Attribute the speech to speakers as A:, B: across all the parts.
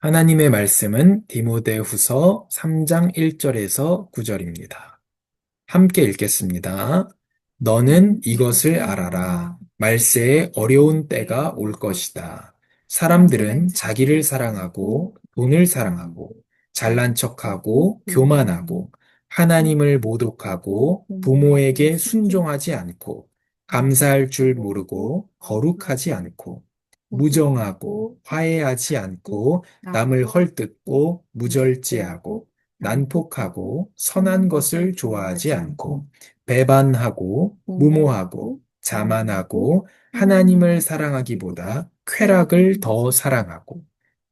A: 하나님의 말씀은 디모데후서 3장 1절에서 9절입니다. 함께 읽겠습니다. 너는 이것을 알아라. 말세에 어려운 때가 올 것이다. 사람들은 자기를 사랑하고 돈을 사랑하고 잘난 척하고 교만하고 하나님을 모독하고 부모에게 순종하지 않고 감사할 줄 모르고 거룩하지 않고 무정하고 화해하지 않고 남을 헐뜯고 무절제하고 난폭하고 선한 것을 좋아하지 않고 배반하고 무모하고 자만하고 하나님을 사랑하기보다 쾌락을 더 사랑하고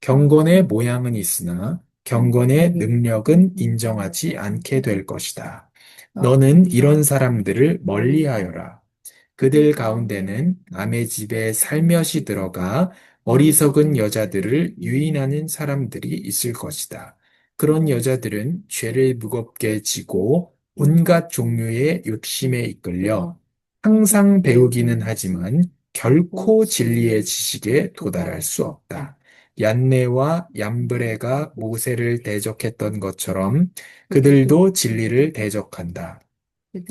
A: 경건의 모양은 있으나 경건의 능력은 인정하지 않게 될 것이다. 너는 이런 사람들을 멀리하여라. 그들 가운데는 남의 집에 살며시 들어가 어리석은 여자들을 유인하는 사람들이 있을 것이다. 그런 여자들은 죄를 무겁게 지고 온갖 종류의 욕심에 이끌려 항상 배우기는 하지만 결코 진리의 지식에 도달할 수 없다. 얀네와 얌브레가 모세를 대적했던 것처럼 그들도 진리를 대적한다.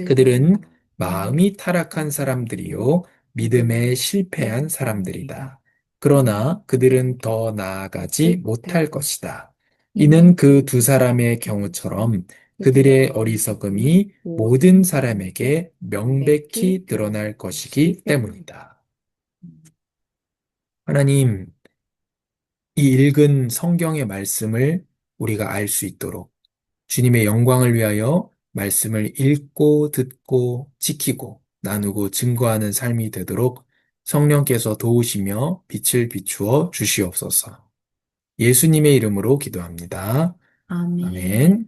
A: 그들은 마음이 타락한 사람들이요, 믿음에 실패한 사람들이다. 그러나 그들은 더 나아가지 못할 것이다. 이는 그 두 사람의 경우처럼 그들의 어리석음이 모든 사람에게 명백히 드러날 것이기 때문이다. 하나님, 이 읽은 성경의 말씀을 우리가 알 수 있도록 주님의 영광을 위하여 말씀을 읽고 듣고 지키고 나누고 증거하는 삶이 되도록 성령께서 도우시며 빛을 비추어 주시옵소서. 예수님의 이름으로 기도합니다.
B: 아멘.
A: 아멘.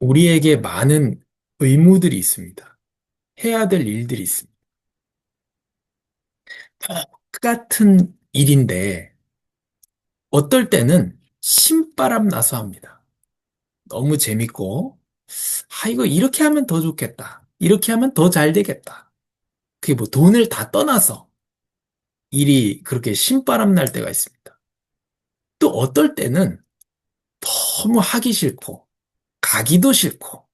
A: 우리에게 많은 의무들이 있습니다. 해야 될 일들이 있습니다. 똑같은 일인데, 어떨 때는 신바람 나서 합니다. 너무 재밌고, 아, 이거 이렇게 하면 더 좋겠다. 이렇게 하면 더 잘 되겠다. 그게 뭐 돈을 다 떠나서 일이 그렇게 신바람 날 때가 있습니다. 또 어떨 때는 너무 하기 싫고, 가기도 싫고,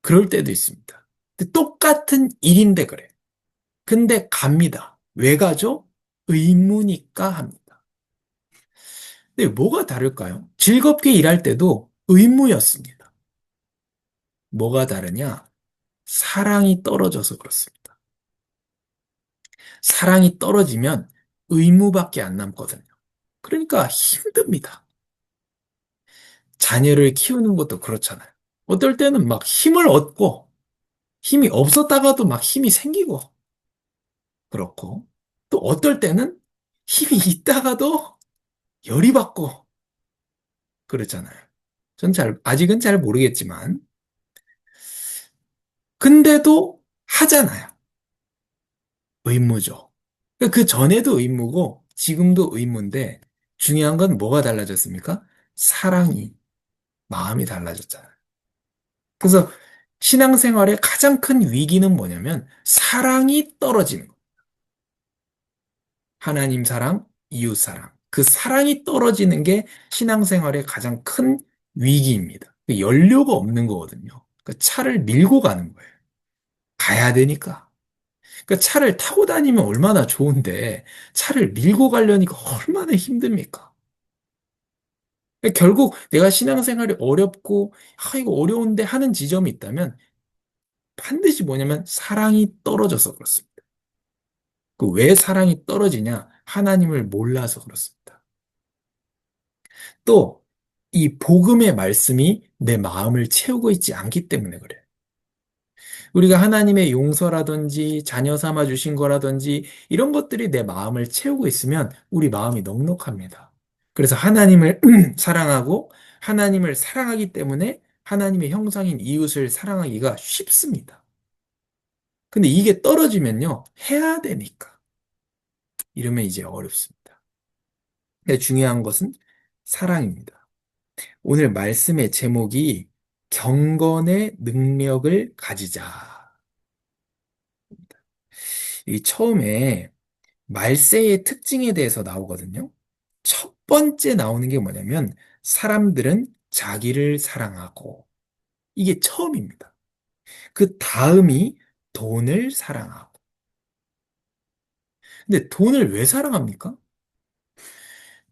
A: 그럴 때도 있습니다. 똑같은 일인데 그래. 근데 갑니다. 왜 가죠? 의무니까 합니다. 근데 뭐가 다를까요? 즐겁게 일할 때도 의무였습니다. 뭐가 다르냐? 사랑이 떨어져서 그렇습니다. 사랑이 떨어지면 의무밖에 안 남거든요. 그러니까 힘듭니다. 자녀를 키우는 것도 그렇잖아요. 어떨 때는 막 힘을 얻고 힘이 없었다가도 막 힘이 생기고 그렇고 또 어떨 때는 힘이 있다가도 열이 받고 그렇잖아요. 전 잘, 아직은 잘 모르겠지만 근데도 하잖아요. 의무죠. 그 전에도 의무고 지금도 의무인데 중요한 건 뭐가 달라졌습니까? 사랑이, 마음이 달라졌잖아요. 그래서 신앙생활의 가장 큰 위기는 뭐냐면 사랑이 떨어지는 거예요. 하나님 사랑, 이웃 사랑. 그 사랑이 떨어지는 게 신앙생활의 가장 큰 위기입니다. 그 연료가 없는 거거든요. 그 차를 밀고 가는 거예요. 가야 되니까. 그 차를 타고 다니면 얼마나 좋은데 차를 밀고 가려니까 얼마나 힘듭니까? 결국 내가 신앙생활이 어렵고 아 이거 어려운데 하는 지점이 있다면 반드시 뭐냐면 사랑이 떨어져서 그렇습니다. 그 왜 사랑이 떨어지냐? 하나님을 몰라서 그렇습니다. 또 이 복음의 말씀이 내 마음을 채우고 있지 않기 때문에 그래요. 우리가 하나님의 용서라든지 자녀 삼아 주신 거라든지 이런 것들이 내 마음을 채우고 있으면 우리 마음이 넉넉합니다. 그래서 하나님을 사랑하고 하나님을 사랑하기 때문에 하나님의 형상인 이웃을 사랑하기가 쉽습니다. 근데 이게 떨어지면요, 해야 되니까. 이러면 이제 어렵습니다. 중요한 것은 사랑입니다. 오늘 말씀의 제목이 경건의 능력을 가지자. 이 처음에 말세의 특징에 대해서 나오거든요. 첫 번째 나오는 게 뭐냐면 사람들은 자기를 사랑하고 이게 처음입니다. 그 다음이 돈을 사랑하고. 근데 돈을 왜 사랑합니까?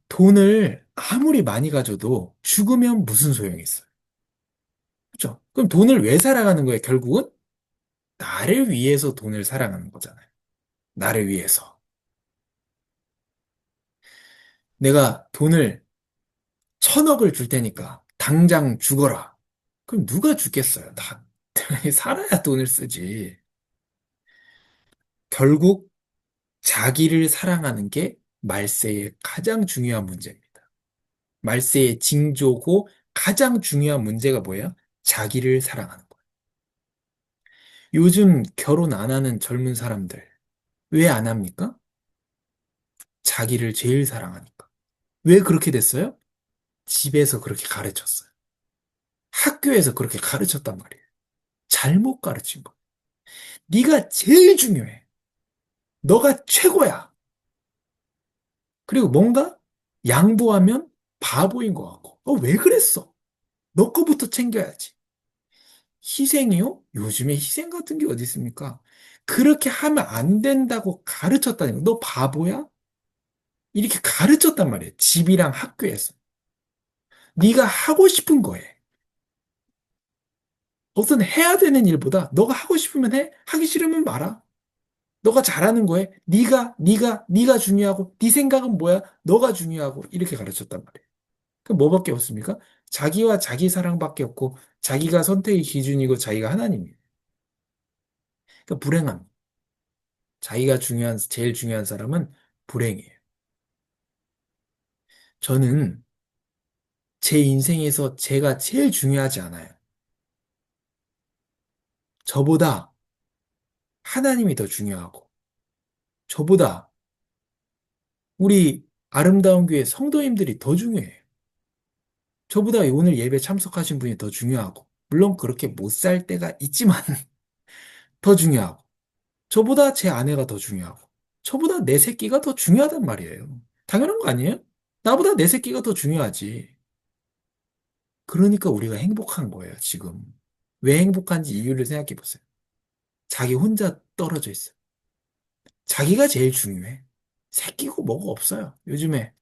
A: 돈을 아무리 많이 가져도 죽으면 무슨 소용이 있어요? 그렇죠? 그럼 돈을 왜 사랑하는 거예요? 결국은 나를 위해서 돈을 사랑하는 거잖아요. 나를 위해서. 내가 돈을 천억을 줄 테니까 당장 죽어라. 그럼 누가 죽겠어요? 다 살아야 돈을 쓰지. 결국 자기를 사랑하는 게 말세의 가장 중요한 문제입니다. 말세의 징조고 가장 중요한 문제가 뭐예요? 자기를 사랑하는 거예요. 요즘 결혼 안 하는 젊은 사람들 왜 안 합니까? 자기를 제일 사랑하니까. 왜 그렇게 됐어요? 집에서 그렇게 가르쳤어요. 학교에서 그렇게 가르쳤단 말이에요. 잘못 가르친 거. 네가 제일 중요해. 너가 최고야. 그리고 뭔가 양보하면 바보인 것 같고. 어, 왜 그랬어? 너 거부터 챙겨야지. 희생이요? 요즘에 희생 같은 게 어디 있습니까? 그렇게 하면 안 된다고 가르쳤다니까. 너 바보야? 이렇게 가르쳤단 말이에요. 집이랑 학교에서. 네가 하고 싶은 거에. 어떤 해야 되는 일보다 너가 하고 싶으면 해, 하기 싫으면 말아. 너가 잘하는 거에 네가 네가 네가 중요하고 네 생각은 뭐야? 너가 중요하고 이렇게 가르쳤단 말이에요. 그럼 뭐밖에 없습니까? 자기와 자기 사랑밖에 없고 자기가 선택의 기준이고 자기가 하나님이에요. 그러니까 불행함. 자기가 중요한 제일 중요한 사람은 불행이에요. 저는 제 인생에서 제가 제일 중요하지 않아요. 저보다 하나님이 더 중요하고 저보다 우리 아름다운 교회 성도님들이 더 중요해요. 저보다 오늘 예배 참석하신 분이 더 중요하고 물론 그렇게 못 살 때가 있지만 더 중요하고 저보다 제 아내가 더 중요하고 저보다 내 새끼가 더 중요하단 말이에요. 당연한 거 아니에요? 나보다 내 새끼가 더 중요하지. 그러니까 우리가 행복한 거예요, 지금. 왜 행복한지 이유를 생각해 보세요. 자기 혼자 떨어져 있어요. 자기가 제일 중요해. 새끼고 뭐가 없어요. 요즘에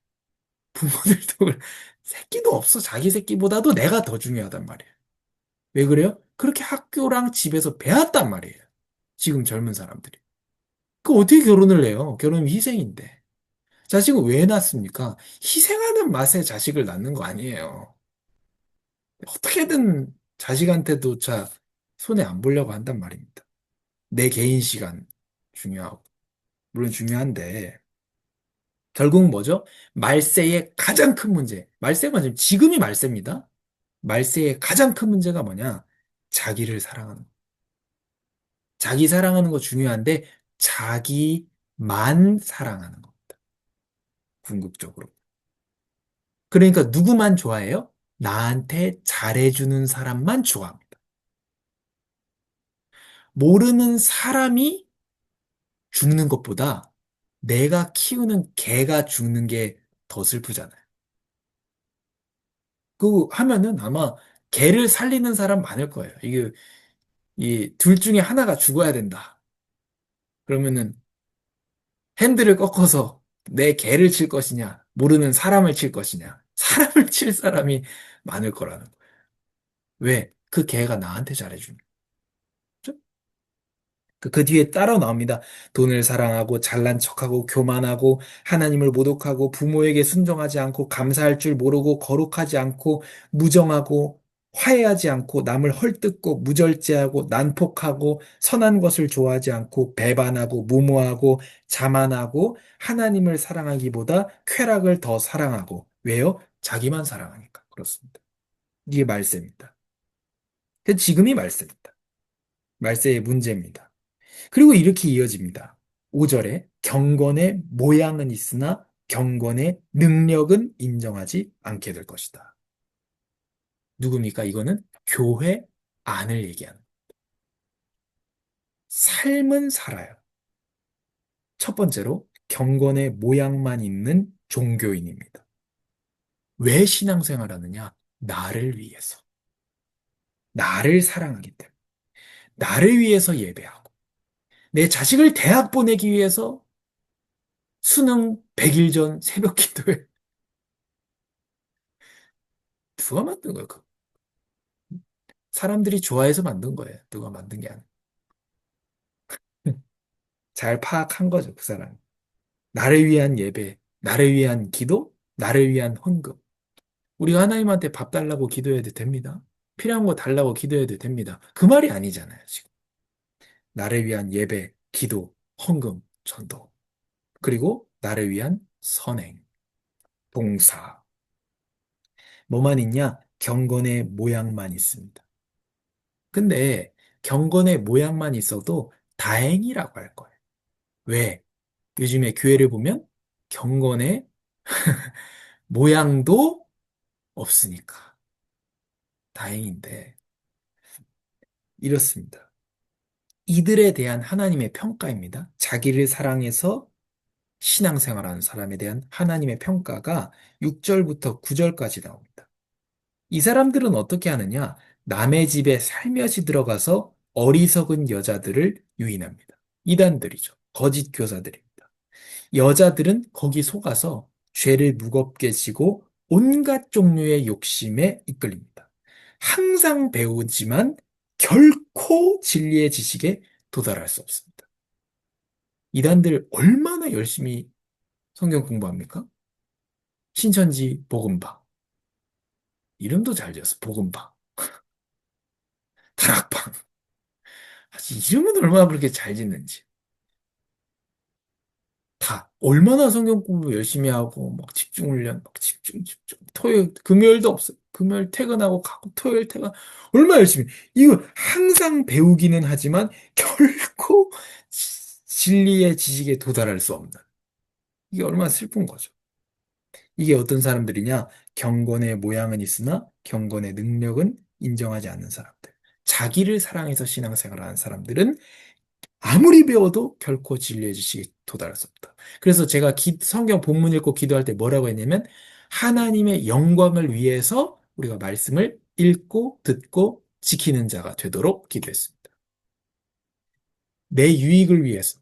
A: 부모들도. 새끼도 없어. 자기 새끼보다도 내가 더 중요하단 말이에요. 왜 그래요? 그렇게 학교랑 집에서 배웠단 말이에요. 지금 젊은 사람들이. 그 어떻게 결혼을 해요? 결혼은 희생인데. 자식을 왜 낳습니까? 희생하는 맛에 자식을 낳는 거 아니에요. 어떻게든 자식한테도 자 손에 안 보려고 한단 말입니다. 내 개인 시간 중요하고 물론 중요한데 결국 뭐죠? 말세의 가장 큰 문제. 말세가 지금 지금이 말세입니다. 말세의 가장 큰 문제가 뭐냐? 자기를 사랑하는 거. 자기 사랑하는 거 중요한데 자기만 사랑하는 겁니다. 궁극적으로. 그러니까 누구만 좋아해요? 나한테 잘해주는 사람만 좋아합니다. 모르는 사람이 죽는 것보다 내가 키우는 개가 죽는 게 더 슬프잖아요. 그 하면은 아마 개를 살리는 사람 많을 거예요. 이게 이 둘 중에 하나가 죽어야 된다. 그러면은 핸들을 꺾어서 내 개를 칠 것이냐, 모르는 사람을 칠 것이냐, 사람을 칠 사람이 많을 거라는 거예요. 왜? 그 개가 나한테 잘해주니까. 그, 그 뒤에 따라 나옵니다. 돈을 사랑하고 잘난 척하고 교만하고 하나님을 모독하고 부모에게 순종하지 않고 감사할 줄 모르고 거룩하지 않고 무정하고 화해하지 않고 남을 헐뜯고 무절제하고 난폭하고 선한 것을 좋아하지 않고 배반하고 무모하고 자만하고 하나님을 사랑하기보다 쾌락을 더 사랑하고 왜요? 자기만 사랑하니까 그렇습니다. 이게 말세입니다. 그 지금이 말세입니다. 말세의 문제입니다. 그리고 이렇게 이어집니다. 5절에 경건의 모양은 있으나 경건의 능력은 인정하지 않게 될 것이다. 누굽니까? 이거는 교회 안을 얘기하는. 삶은 살아요. 첫 번째로 경건의 모양만 있는 종교인입니다. 왜 신앙생활 하느냐? 나를 위해서. 나를 사랑하기 때문에. 나를 위해서 예배하고. 내 자식을 대학 보내기 위해서 수능 100일 전 새벽 기도에 누가 만든? 그 사람들이 좋아해서 만든 거예요. 누가 만든 게 아니야. 잘 파악한 거죠, 그 사람. 나를 위한 예배, 나를 위한 기도, 나를 위한 헌금. 우리가 하나님한테 밥 달라고 기도해도 됩니다. 필요한 거 달라고 기도해도 됩니다. 그 말이 아니잖아요, 지금. 나를 위한 예배, 기도, 헌금, 전도. 그리고 나를 위한 선행, 봉사. 뭐만 있냐? 경건의 모양만 있습니다. 근데 경건의 모양만 있어도 다행이라고 할 거예요. 왜? 요즘에 교회를 보면 경건의 모양도 없으니까. 다행인데, 이렇습니다. 이들에 대한 하나님의 평가입니다. 자기를 사랑해서 신앙생활하는 사람에 대한 하나님의 평가가 6절부터 9절까지 나옵니다. 이 사람들은 어떻게 하느냐? 남의 집에 살며시 들어가서 어리석은 여자들을 유인합니다. 이단들이죠. 거짓 교사들입니다. 여자들은 거기 속아서 죄를 무겁게 지고 온갖 종류의 욕심에 이끌립니다. 항상 배우지만 결코 진리의 지식에 도달할 수 없습니다. 이단들 얼마나 열심히 성경 공부합니까? 신천지 복음방. 이름도 잘 지었어, 복음방. 다락방. 이름은 얼마나 그렇게 잘 짓는지. 다 얼마나 성경 공부 열심히 하고 막 집중 훈련 막 집중 집중 토요일 금요일도 없어요. 금요일 퇴근하고 가고 토요일 퇴근 얼마나 열심히 이거 항상 배우기는 하지만 결코 진리의 지식에 도달할 수 없는 이게 얼마나 슬픈 거죠. 이게 어떤 사람들이냐? 경건의 모양은 있으나 경건의 능력은 인정하지 않는 사람들. 자기를 사랑해서 신앙생활하는 사람들은 아무리 배워도 결코 진리의 지식에 도달할 수 없다. 그래서 제가 기, 성경 본문 읽고 기도할 때 뭐라고 했냐면 하나님의 영광을 위해서 우리가 말씀을 읽고 듣고 지키는 자가 되도록 기도했습니다. 내 유익을 위해서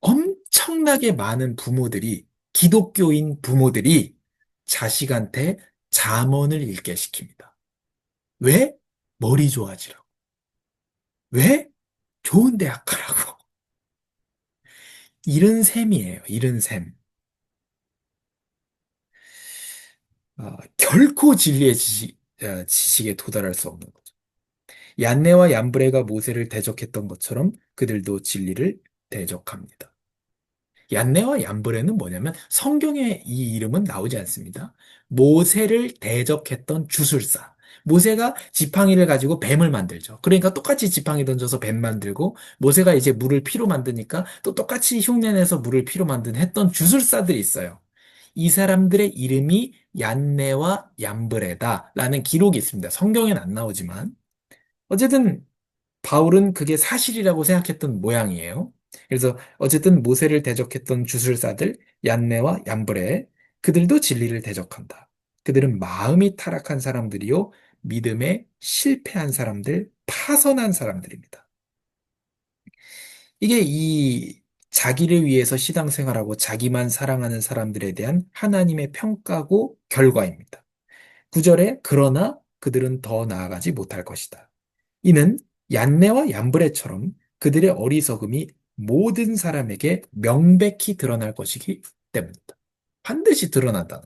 A: 엄청나게 많은 부모들이 기독교인 부모들이 자식한테 잠언을 읽게 시킵니다. 왜? 머리 좋아지라고. 왜? 좋은 대학 가라고. 이런 셈이에요. 이런 셈. 어, 결코 진리의 지식, 어, 지식에 도달할 수 없는 거죠. 얀네와 얀브레가 모세를 대적했던 것처럼 그들도 진리를 대적합니다. 얀네와 얀브레는 뭐냐면 성경에 이 이름은 나오지 않습니다. 모세를 대적했던 주술사. 모세가 지팡이를 가지고 뱀을 만들죠. 그러니까 똑같이 지팡이 던져서 뱀 만들고 모세가 이제 물을 피로 만드니까 또 똑같이 흉내내서 물을 피로 만든 했던 주술사들이 있어요. 이 사람들의 이름이 얀네와 얀브레다라는 기록이 있습니다. 성경엔 안 나오지만 어쨌든 바울은 그게 사실이라고 생각했던 모양이에요. 그래서 어쨌든 모세를 대적했던 주술사들 얀네와 얀브레 그들도 진리를 대적한다. 그들은 마음이 타락한 사람들이요 믿음에 실패한 사람들, 파선한 사람들입니다. 이게 이 자기를 위해서 시당 생활하고 자기만 사랑하는 사람들에 대한 하나님의 평가고 결과입니다. 9절에 그러나 그들은 더 나아가지 못할 것이다. 이는 얀네와 얀브레처럼 그들의 어리석음이 모든 사람에게 명백히 드러날 것이기 때문이다. 반드시 드러난다.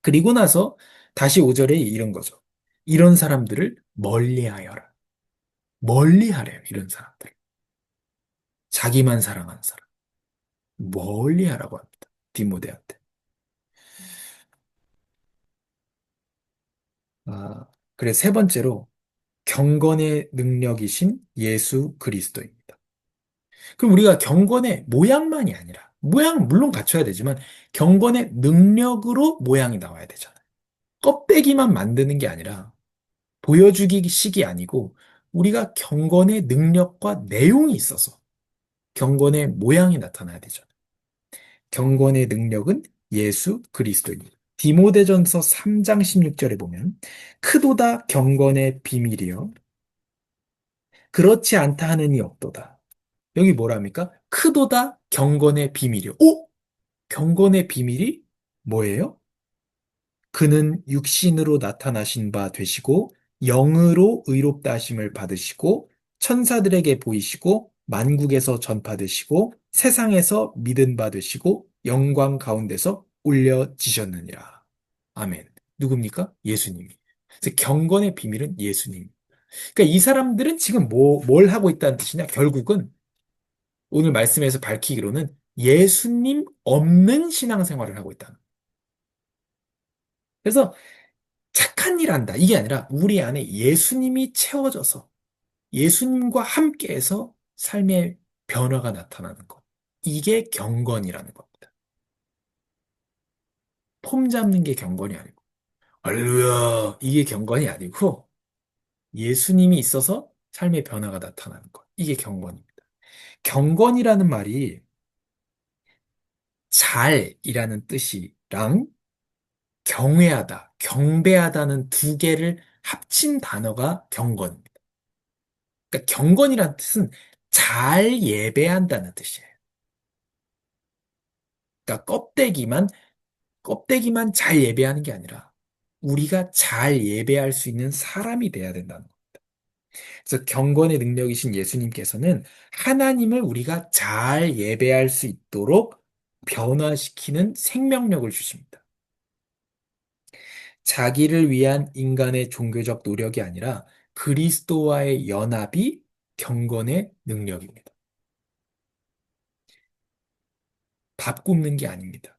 A: 그리고 나서 다시 5절에 이런 거죠. 이런 사람들을 멀리하여라. 멀리하래요. 이런 사람들. 자기만 사랑하는 사람. 멀리 하라고 합니다. 디모데한테. 아, 그래 세 번째로 경건의 능력이신 예수 그리스도입니다. 그럼 우리가 경건의 모양만이 아니라 모양 물론 갖춰야 되지만 경건의 능력으로 모양이 나와야 되잖아요. 껍데기만 만드는 게 아니라 보여주기식이 아니고 우리가 경건의 능력과 내용이 있어서 경건의 모양이 나타나야 되죠. 경건의 능력은 예수 그리스도입니다. 디모데전서 3장 16절에 보면 크도다 경건의 비밀이요 그렇지 않다 하느니 없도다. 여기 뭐랍니까? 크도다 경건의 비밀이요. 오? 경건의 비밀이 뭐예요? 그는 육신으로 나타나신 바 되시고 영으로 의롭다 하심을 받으시고 천사들에게 보이시고 만국에서 전파되시고 세상에서 믿은 바 되시고 영광 가운데서 올려지셨느니라. 아멘. 누굽니까? 예수님이. 그래서 경건의 비밀은 예수님. 그러니까 이 사람들은 지금 뭐, 뭘 하고 있다는 뜻이냐? 결국은 오늘 말씀에서 밝히기로는 예수님 없는 신앙생활을 하고 있다. 그래서 착한 일 한다. 이게 아니라 우리 안에 예수님이 채워져서 예수님과 함께해서 삶의 변화가 나타나는 것. 이게 경건이라는 겁니다. 폼 잡는 게 경건이 아니고, 할렐루야! 이게 경건이 아니고, 예수님이 있어서 삶의 변화가 나타나는 것. 이게 경건입니다. 경건이라는 말이 잘이라는 뜻이랑 경외하다, 경배하다는 두 개를 합친 단어가 경건입니다. 그러니까 경건이라는 뜻은 잘 예배한다는 뜻이에요. 그러니까 껍데기만, 껍데기만 잘 예배하는 게 아니라 우리가 잘 예배할 수 있는 사람이 돼야 된다는 겁니다. 그래서 경건의 능력이신 예수님께서는 하나님을 우리가 잘 예배할 수 있도록 변화시키는 생명력을 주십니다. 자기를 위한 인간의 종교적 노력이 아니라 그리스도와의 연합이 경건의 능력입니다. 밥 굽는 게 아닙니다.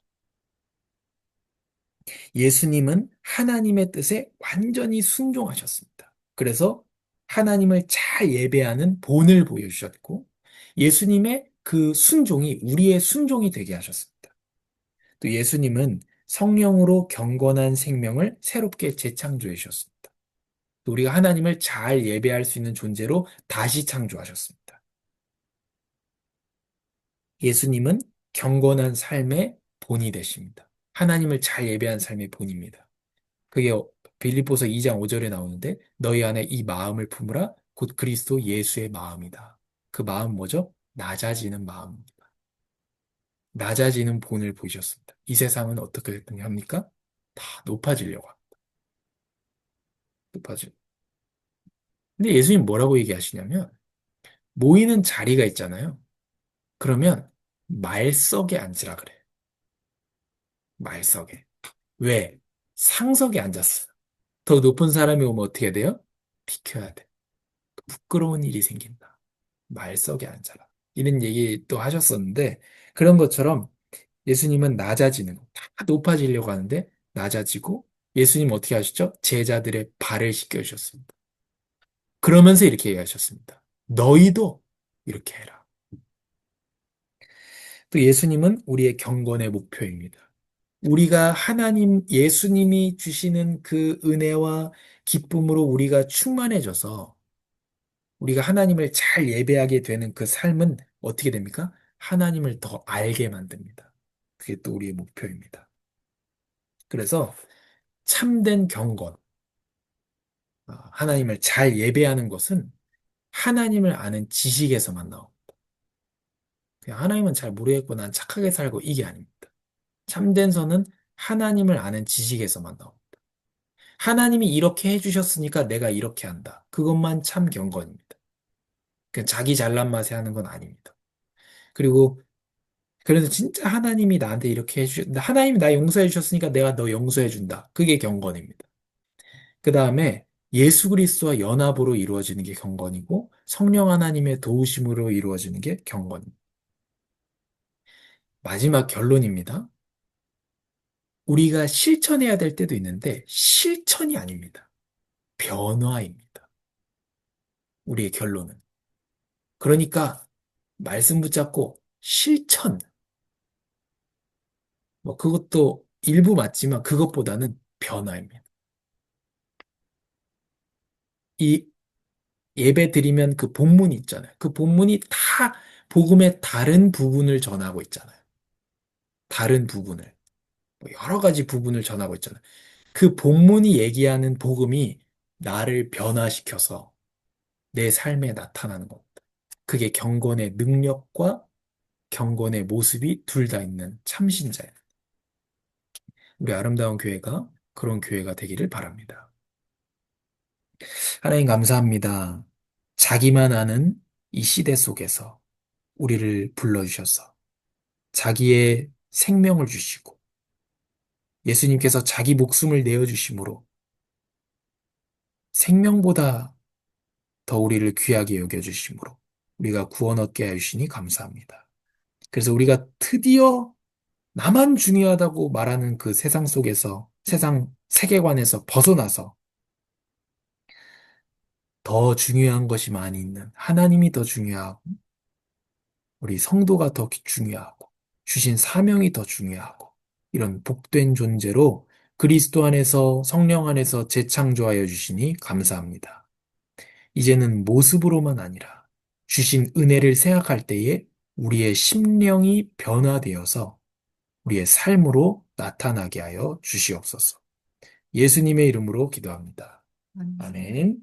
A: 예수님은 하나님의 뜻에 완전히 순종하셨습니다. 그래서 하나님을 잘 예배하는 본을 보여주셨고, 예수님의 그 순종이 우리의 순종이 되게 하셨습니다. 또 예수님은 성령으로 경건한 생명을 새롭게 재창조해 주셨습니다. 또 우리가 하나님을 잘 예배할 수 있는 존재로 다시 창조하셨습니다. 예수님은 경건한 삶의 본이 되십니다. 하나님을 잘 예배한 삶의 본입니다. 그게 빌립보서 2장 5절에 나오는데 너희 안에 이 마음을 품으라 곧 그리스도 예수의 마음이다. 그 마음 뭐죠? 낮아지는 마음입니다. 낮아지는 본을 보이셨습니다. 이 세상은 어떻게 합니까? 다 높아지려고 합니다. 높아지. 근데 예수님 뭐라고 얘기하시냐면 모이는 자리가 있잖아요. 그러면 말석에 앉으라 그래. 말석에. 왜? 상석에 앉았어. 더 높은 사람이 오면 어떻게 돼요? 비켜야 돼. 부끄러운 일이 생긴다. 말석에 앉아라. 이런 얘기 또 하셨었는데 그런 것처럼 예수님은 낮아지는 거, 다 높아지려고 하는데 낮아지고 예수님 어떻게 하셨죠? 제자들의 발을 씻겨주셨습니다. 그러면서 이렇게 얘기하셨습니다. 너희도 이렇게 해라. 또 예수님은 우리의 경건의 목표입니다. 우리가 하나님, 예수님이 주시는 그 은혜와 기쁨으로 우리가 충만해져서 우리가 하나님을 잘 예배하게 되는 그 삶은 어떻게 됩니까? 하나님을 더 알게 만듭니다. 그게 또 우리의 목표입니다. 그래서 참된 경건, 아, 하나님을 잘 예배하는 것은 하나님을 아는 지식에서만 나옵니다. 하나님은 잘 모르겠고 난 착하게 살고 이게 아닙니다. 참된 선은 하나님을 아는 지식에서만 나옵니다. 하나님이 이렇게 해주셨으니까 내가 이렇게 한다. 그것만 참 경건입니다. 자기 잘난 맛에 하는 건 아닙니다. 그리고 그래서 진짜 하나님이 나한테 이렇게 해주셨, 하나님이 나 용서해 주셨으니까 내가 너 용서해 준다. 그게 경건입니다. 그 다음에 예수 그리스도와 연합으로 이루어지는 게 경건이고 성령 하나님의 도우심으로 이루어지는 게 경건입니다. 마지막 결론입니다. 우리가 실천해야 될 때도 있는데 실천이 아닙니다. 변화입니다. 우리의 결론은. 그러니까 말씀 붙잡고 실천. 뭐 그것도 일부 맞지만 그것보다는 변화입니다. 이 예배 드리면 그 본문이 있잖아요. 그 본문이 다 복음의 다른 부분을 전하고 있잖아요. 다른 부분을. 뭐 여러 가지 부분을 전하고 있잖아요. 그 본문이 얘기하는 복음이 나를 변화시켜서 내 삶에 나타나는 겁니다. 그게 경건의 능력과 경건의 모습이 둘 다 있는 참신자예요. 우리 아름다운 교회가 그런 교회가 되기를 바랍니다. 하나님 감사합니다. 자기만 아는 이 시대 속에서 우리를 불러주셔서 자기의 생명을 주시고 예수님께서 자기 목숨을 내어주심으로 생명보다 더 우리를 귀하게 여겨주심으로 우리가 구원 얻게 하시니 감사합니다. 그래서 우리가 드디어 나만 중요하다고 말하는 그 세상 속에서 세상 세계관에서 벗어나서 더 중요한 것이 많이 있는 하나님이 더 중요하고 우리 성도가 더 중요하고 주신 사명이 더 중요하고 이런 복된 존재로 그리스도 안에서 성령 안에서 재창조하여 주시니 감사합니다. 이제는 모습으로만 아니라 주신 은혜를 생각할 때에 우리의 심령이 변화되어서 우리의 삶으로 나타나게 하여 주시옵소서. 예수님의 이름으로 기도합니다. 아멘.